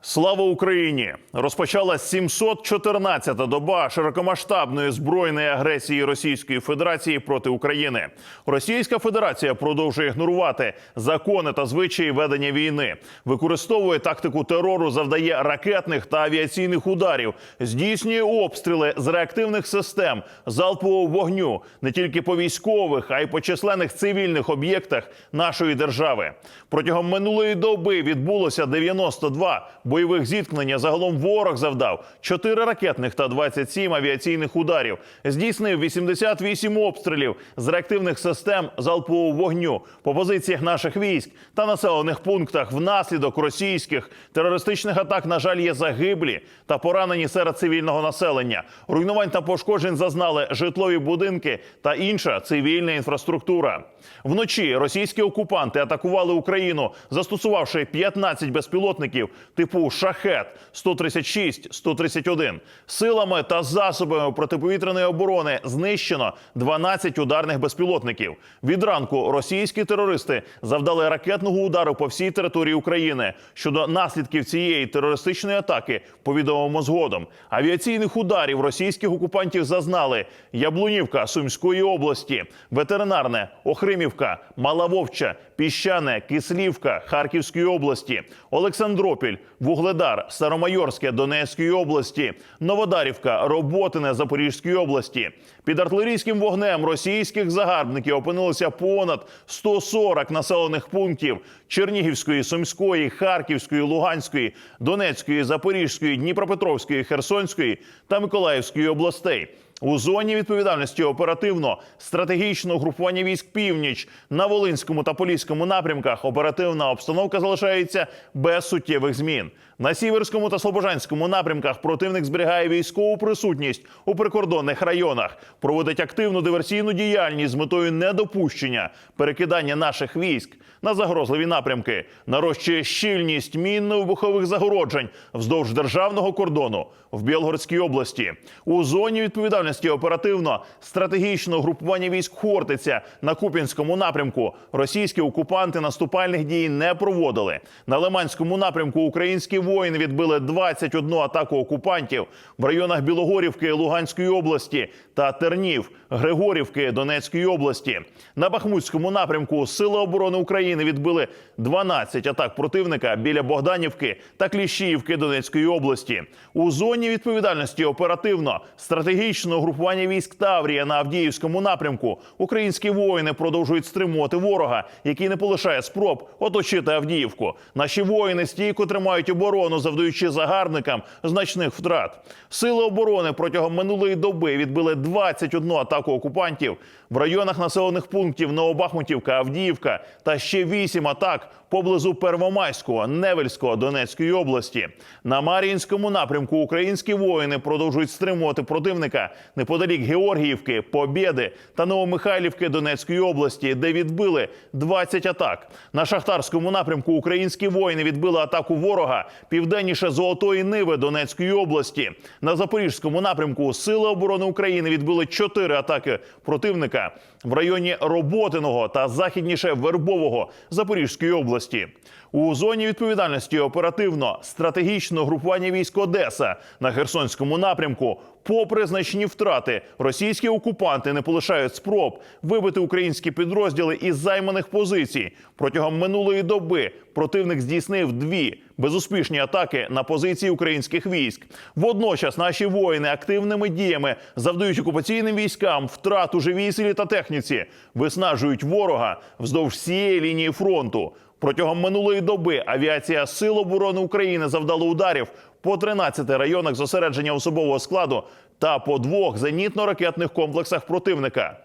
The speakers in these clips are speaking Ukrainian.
Слава Україні! Розпочалась 714-та доба широкомасштабної збройної агресії Російської Федерації проти України. Російська Федерація продовжує ігнорувати закони та звичаї ведення війни, використовує тактику терору, завдає ракетних та авіаційних ударів, здійснює обстріли з реактивних систем залпового вогню не тільки по військових, а й по численних цивільних об'єктах нашої держави. Протягом минулої доби відбулося 92 бойових зіткнення. Загалом ворог завдав 4 ракетних та 27 авіаційних ударів. Здійснив 88 обстрілів з реактивних систем залпового вогню по позиціях наших військ та населених пунктах. Внаслідок російських терористичних атак, на жаль, є загиблі та поранені серед цивільного населення. Руйнувань та пошкоджень зазнали житлові будинки та інша цивільна інфраструктура. Вночі російські окупанти атакували Україну, застосувавши 15 безпілотників типу шахет 136-131. Силами та засобами протиповітряної оборони знищено 12 ударних безпілотників. Від ранку російські терористи завдали ракетного удару по всій території України. Щодо наслідків цієї терористичної атаки повідомимо згодом. Авіаційних ударів російських окупантів зазнали Яблунівка Сумської області, ветеринарне Охримівка, Малавовча, Піщане, Кислівка Харківської області, Олександропіль, Вугледар, Старомайорське Донецької області, Новодарівка, Роботине Запорізької області. Під артилерійським вогнем російських загарбників опинилося понад 140 населених пунктів Чернігівської, Сумської, Харківської, Луганської, Донецької, Запорізької, Дніпропетровської, Херсонської та Миколаївської областей. У зоні відповідальності оперативно стратегічного групування військ північ на Волинському та Поліському напрямках оперативна обстановка залишається без суттєвих змін. На сіверському та слобожанському напрямках противник зберігає військову присутність у прикордонних районах, проводить активну диверсійну діяльність з метою недопущення перекидання наших військ на загрозливі напрямки, нарощує щільність мінно-вибухових загороджень вздовж державного кордону в Білгородській області. У зоні відповідальності оперативно стратегічного групування військ Хортиця на Куп'янському напрямку російські окупанти наступальних дій не проводили. На Лиманському напрямку українські воїни відбили 21 атаку окупантів в районах Білогорівки Луганської області та Тернів Григорівки Донецької області. На Бахмутському напрямку Сили оборони України відбили 12 атак противника біля Богданівки та Кліщіївки Донецької області. У зоні відповідальності оперативно стратегічного групування військ Таврія на Авдіївському напрямку українські воїни продовжують стримувати ворога, який не полишає спроб оточити Авдіївку. Наші воїни стійко тримають оборону, завдаючи загарбникам значних втрат. Сили оборони протягом минулої доби відбили 21 атаку окупантів в районах населених пунктів Новобахмутівка, Авдіївка та ще 8 атак поблизу Первомайського, Невельського Донецької області. На Мар'їнському напрямку українські воїни продовжують стримувати противника неподалік Георгіївки, Побєди та Новомихайлівки Донецької області, де відбили 20 атак. На шахтарському напрямку українські воїни відбили атаку ворога південніше Золотої Ниви Донецької області. На запорізькому напрямку Сили оборони України відбили 4 атаки противника в районі Роботиного та західніше Вербового Запорізької області. У зоні відповідальності оперативно стратегічного групування військ Одеса на Херсонському напрямку. Попри значні втрати, російські окупанти не полишають спроб вибити українські підрозділи із займаних позицій. Протягом минулої доби противник здійснив дві безуспішні атаки на позиції українських військ. Водночас наші воїни активними діями завдають окупаційним військам втрат у живій силі та техніці, виснажують ворога вздовж всієї лінії фронту. Протягом минулої доби авіація Сил оборони України завдала ударів по 13 районах зосередження особового складу та по двох зенітно-ракетних комплексах противника.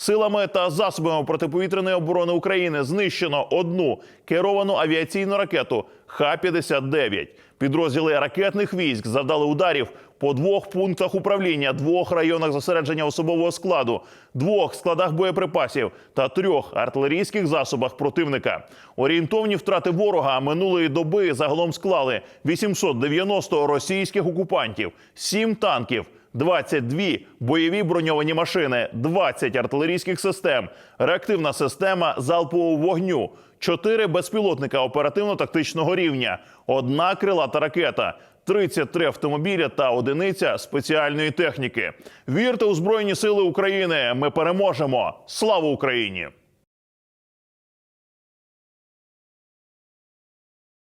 Силами та засобами протиповітряної оборони України знищено одну керовану авіаційну ракету Х-59. Підрозділи ракетних військ завдали ударів по двох пунктах управління, двох районах зосередження особового складу, двох складах боєприпасів та трьох артилерійських засобах противника. Орієнтовні втрати ворога минулої доби загалом склали 890 російських окупантів, 7 танків. 22 бойові броньовані машини, 20 артилерійських систем, реактивна система залпового вогню, чотири безпілотника оперативно-тактичного рівня, одна крилата ракета. 33 автомобіля та одиниця спеціальної техніки. Вірте у Збройні Сили України. Ми переможемо! Слава Україні!